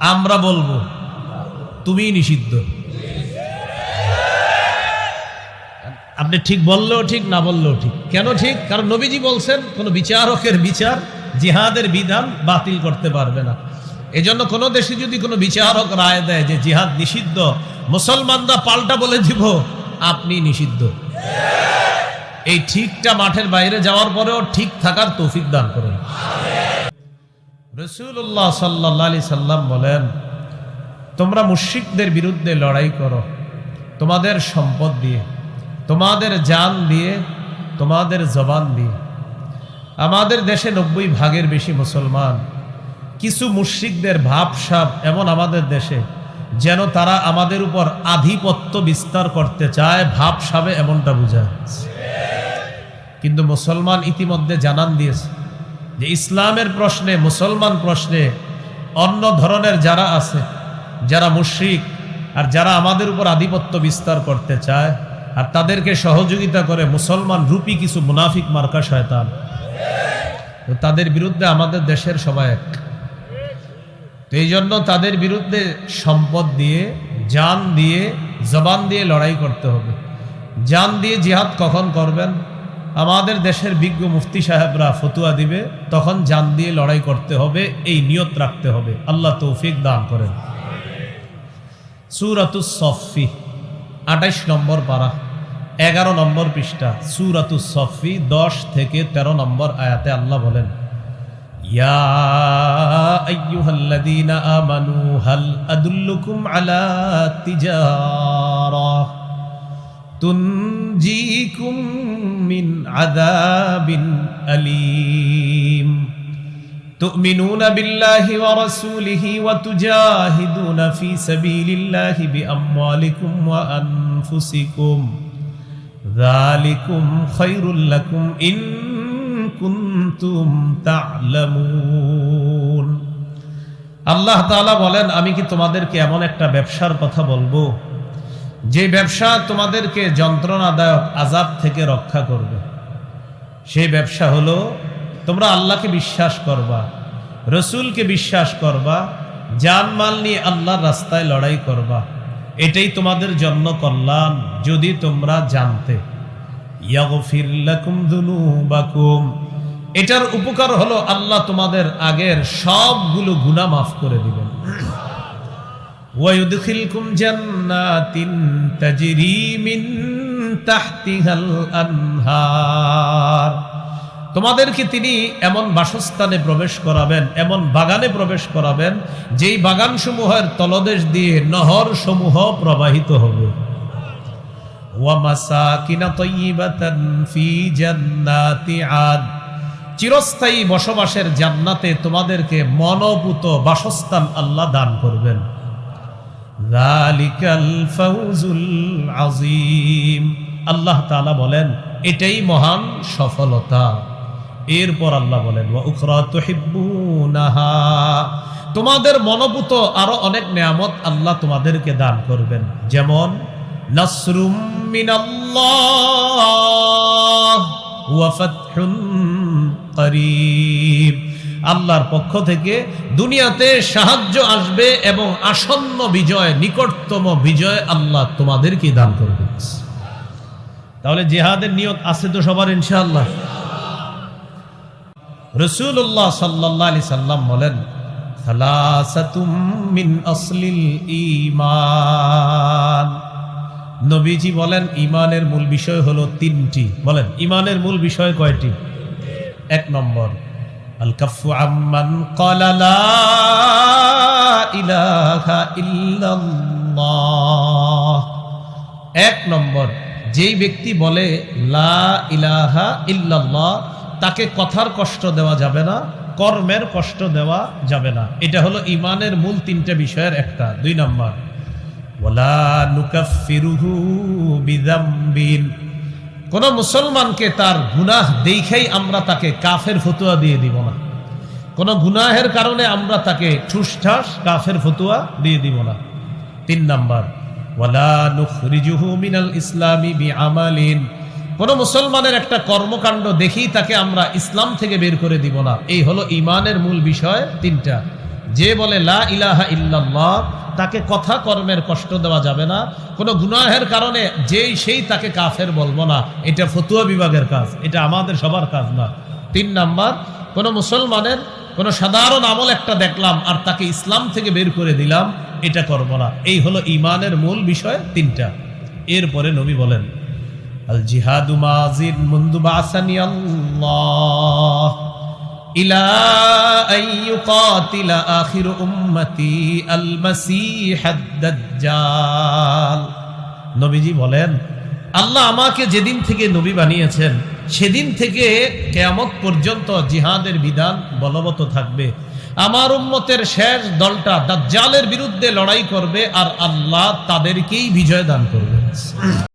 আমরা বলব তুমি নিষিদ্ধ। আপনি ঠিক বললেও ঠিক, না বললেও ঠিক। কেন ঠিক? কারণ নবীজি বলছেন, কোনো বিচারকের বিচার জিহাদের বিধান বাতিল করতে পারবে না। এজন্য কোনো দেশে যদি কোনো বিচারক রায় দেয় যে জিহাদ নিষিদ্ধ, মুসলমানরা পাল্টা বলে দিব, আপনি নিষিদ্ধ। এই ঠিকটা মাঠের বাইরে যাওয়ার পরেও ঠিক থাকার তৌফিক দান করেন। রসুল্লাহ সাল্লাহ আলি সাল্লাম বলেন, তোমরা মুশিকদের বিরুদ্ধে লড়াই করো, তোমাদের সম্পদ দিয়ে, তোমাদের জান দিয়ে, তোমাদের জবান দিয়ে। আমাদের দেশে নব্বই ভাগের বেশি মুসলমান। কিছু মুশ্রিকদের ভাবসাব এমন আমাদের দেশে, যেন তারা আমাদের উপর আধিপত্য বিস্তার করতে চায়, ভাবসাবে এমনটা বোঝায়। কিন্তু মুসলমান ইতিমধ্যে জানান দিয়েছে যে ইসলামের প্রশ্নে, মুসলমান প্রশ্নে অন্য ধরনের যারা আছে, যারা মুশ্রিক আর যারা আমাদের উপর আধিপত্য বিস্তার করতে চায় আর তাদেরকে সহযোগিতা করে মুসলমান রূপী কিছু মুনাফিক মার্কা শয়তান তাদের বিরুদ্ধে আমাদের দেশের সবাই এক। তো এই জন্য তাদের বিরুদ্ধে সম্পদ দিয়ে, জান দিয়ে, জবান দিয়ে লড়াই করতে হবে। জান দিয়ে জিহাদ কখন করবেন? আমাদের দেশের বিজ্ঞ মুফতি সাহেবরা ফতুয়া দিবে, তখন জান দিয়ে লড়াই করতে হবে, এই নিয়ত রাখতে হবে। আল্লাহ তৌফিক দান করেন। সুরাতুস সফি আঠাইশ নম্বর পারা, এগারো নম্বর পৃষ্ঠা, সুরাতুস সফি দশ থেকে ১৩ নম্বর আয়াতে আল্লাহ বলেন আমানু, হাল আদুল্লুকুম তিজারা তুনজিকুম মিন আযাবিন আলীম تؤمنون بالله ورسوله وتجاهدون في سبيل الله بأموالكم وأنفسكم ذلكم خير لكم إن كنتم تعلمون আল্লাহ তাআলা বলেন আমি কি তোমাদেরকে এমন একটা ব্যবসার কথা বলবো যে ব্যবসা তোমাদেরকে যন্ত্রণাদায়ক আজাব থেকে রক্ষা করবে, সেই ব্যবসা হলো তোমরা আল্লাহকে বিশ্বাস করবা, রসুলকে বিশ্বাস করবা জানমাল নিয়ে আল্লাহর রাস্তায় লড়াই করবা। এটাই তোমাদের জন্য কল্যাণ, যদি তোমরা জানতে। এটার উপকার হলো আল্লাহ তোমাদের আগের সবগুলো গুনাহ মাফ করে দিবেন। ওয়ায়ুদখিলকুম জান্নাতিন তাজরি মিন তাহতিহাল আনহার তোমাদেরকে তিনি এমন বাসস্থানে প্রবেশ করাবেন, এমন বাগানে প্রবেশ করাবেন, যেই বাগান সমূহের তলদেশ দিয়ে নহর সমূহ প্রবাহিত হবে। চিরস্থায়ী বসবাসের জান্নাতে তোমাদেরকে মনোপুত বাসস্থান আল্লাহ দান করবেন। আজিম আল্লাহ বলেন, এটাই মহান সফলতা। এরপর আল্লাহ বলেন তোমাদের মনোভূত আরও অনেক নিয়ামত আল্লাহ তোমাদেরকে দান করবেন। যেমন, নাসরুম করিব। আল্লাহর পক্ষ থেকে দুনিয়াতে সাহায্য আসবে এবং আসন্ন বিজয়, নিকটতম বিজয় আল্লাহ তোমাদেরকে দান করবে তাহলে জেহাদের নিয়ত আছে তো সবার, ইনশাআল্লাহ। রসুল্লাহ সাল্লাহ আলি সাল্লাম বলেন নবীজি বলেন ইমানের মূল বিষয় হলো তিনটি। বলেন ইমানের মূল বিষয় কয়টি? এক নম্বর। আল কাফু আম্মান ক্বালা লা ইলাহা ইল্লাল্লাহ। এক নম্বর, যেই ব্যক্তি বলে লা ইলাহা ইল্লাল্লাহ, তাকে কথার কষ্ট দেওয়া যাবে না, কর্মের কষ্ট দেওয়া যাবে না। এটা হলো ইমানের মূল তিনটা বিষয়ের একটা। দুই নম্বর ওলা নুকাফিরুহু বিদাম্বিন কোন মুসলমানকে তার গুনাহ দেখেই আমরা তাকে কাফের ফতুয়া দিয়ে দিব না। কোন গুনাহের কারণে আমরা তাকে ঠুসঠাস কাফের ফতুয়া দিয়ে দিব না। তিন নাম্বার ইসলামি কোন মুসলমানের একটা কর্মকাণ্ড দেখি তাকে আমরা ইসলাম থেকে বের করে দিব না। এই হলো ইমানের মূল বিষয় তিনটা। যে বলে লা ইলাহা ইল্লাল্লাহ, তাকে কথা কর্মের কষ্ট দেওয়া যাবে না। কোনো গুনাহের কারণে যেই সেই তাকে কাফের বলব না। এটা ফতুয়া বিভাগের কাজ, এটা আমাদের সবার কাজ না। তিন নাম্বার, কোনো মুসলমানের কোনো সাধারণ আমল একটা দেখলাম আর তাকে ইসলাম থেকে বের করে দিলাম, এটা করব না। এই হলো ইমানের মূল বিষয় তিনটা। এরপরে নবী বলেন, আল জিহাদু মাজিদ মুন্দু বাসানি আল্লাহ। আন ইউকাতিলা আখির উম্মতি আল মাসীহ দাজ্জাল। নবীজি বলেন, আল্লাহ আমাকে যেদিন থেকে নবী বানিয়েছেন, সেদিন থেকে কেয়ামত পর্যন্ত জিহাদের বিধান বলবৎ থাকবে। আমার উম্মতের শেষ দলটা দাজ্জালের বিরুদ্ধে লড়াই করবে আর আল্লাহ তাদেরকেই বিজয় দান করবে